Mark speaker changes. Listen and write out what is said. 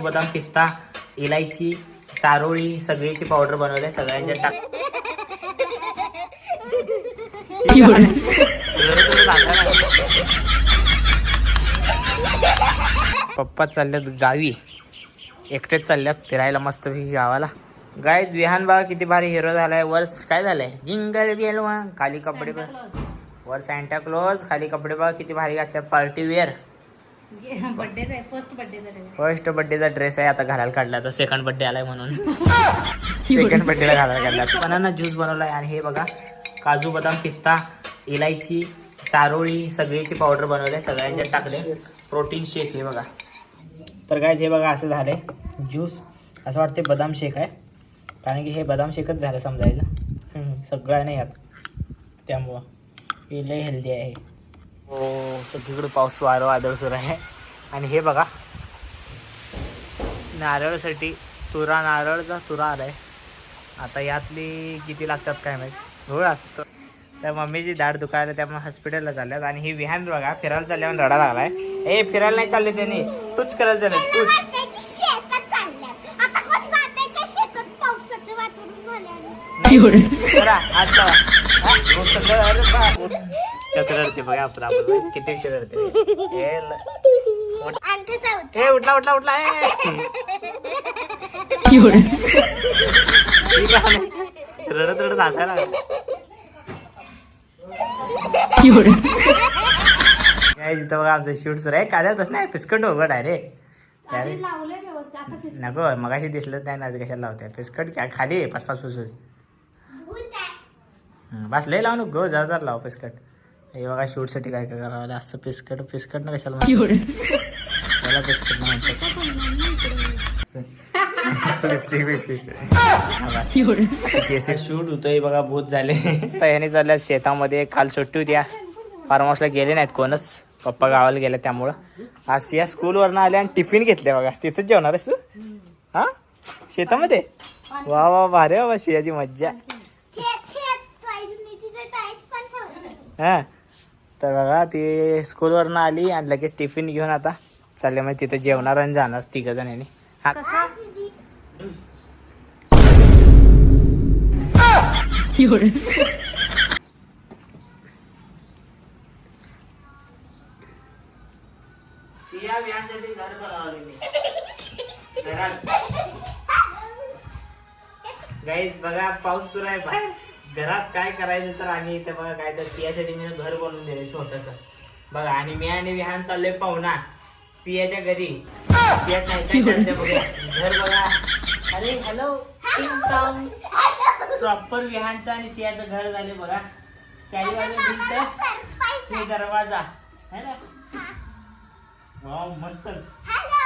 Speaker 1: बदाम पिस्ता इलायची चारोळी सगळीची पावडर बनवले सगळ्यांच्या टाक पप्पा चालल्यात गावी. एकटेच चालल्यात फिरायला मस्त गावाला. गाय विहान बघा किती भारी हिरो झालाय. वर्ष काय झालंय? जिंगल बेलवा खाली कपडे बघ. वर सॅन्टा क्लॉज खाली कपडे बघा किती भारी घातल्या पार्टी वेअर
Speaker 2: फर्स्ट बर्थडेचा
Speaker 1: ड्रेस आहे. आता घालायला काढला आता सेकंड बर्थडे आलाय म्हणून. सेकंड बर्थडेला घालायला काढला. बनाना ज्यूस बनवलाय. आणि हे बघा काजू बदाम पिस्ता इलायची चारोळी सगळीची पावडर बनवल्या. सगळ्यांच्यात टाकले प्रोटीन शेक हे बघा. तर काय हे बघा असं झालंय. ज्यूस असं वाटते बदाम शेक आहे. कारण की हे बदाम शेकच झालं समजायचं. सगळं नाही यात. त्यामुळं. हे लय हेल्दी आहे हो. सगळीकडे पाऊस वारं वादळ सुरू आहे. आणि हे बघा. नारळसाठी तुरा नारळचा तुरा आहे आता यातली किती लागतात काय माहीत. धूळ असतं त्या मम्मीची दाढ दुखायला त्यामुळे हॉस्पिटलला चालल्यात आणि ही विहान बघा फिरायला चालल्यावर रडा लागलाय. ए फिरायला नाही चालले त्यांनी. तूच करायला चालले तूच. हा, रडते बघा आपण आपण किती विषय रडते. हे ए उठला उठला. रडत रडत हसायला लागला. काय तिथं बघा आमचं शूट सुरू आहे. काढत नाही पिस्कट हो डायरेक्ट डायरेक्ट
Speaker 2: लावलंय व्यवस्थित. आता फिस-
Speaker 1: नको मगाशी दिसलं नाही ना कशाला लावते? पिस्कट क्या? खाली आहे पाच पाच पुसूस
Speaker 3: आहे.
Speaker 1: हं, बस लय लावू नको जरा जरा लाव पिस्कट हे बघा शूटसाठी काय काय करावं. असं पिस्कट पिस्कट ना कशाला? त्याला पिस्कट ना म्हणतात शूट होतोय बघा भूत झाले तर याने चालल्या शेतामध्ये काल सुट्टी होती फार्म हाऊसला गेले नाहीत कोणच. पप्पा गावाला गेले त्यामुळं. आज या स्कूलवरनं आले आणि टिफिन घेतले बघा. तिथंच जेवणार आहेस तू? हा? शेतामध्ये? वा वा भारे बाबा शियाची मज्जा. हा. तर बघा ती स्कूलवरनं आली आणि लगेच टिफिन घेऊन आता चालले. मग तिथं जेवणार आणि जाणार तिघ जणांनी. हा
Speaker 2: कसा
Speaker 1: गाईज बघा पाऊस सुरू आहे. बाहेर घरात काय करायचं तर आम्ही इथे बघा काय तर सियासाठी मी घर बनवून दिले छोटस. बघा आणि मी आणि विहान चाललोय पाहुणा. सियाच्या घरी. अरे हॅलो प्रॉपर विहानचं आणि सियाचं घर झाले बघा. चारी बाजू भिंत हे दरवाजा है ना? मस्तच.
Speaker 3: हॅलो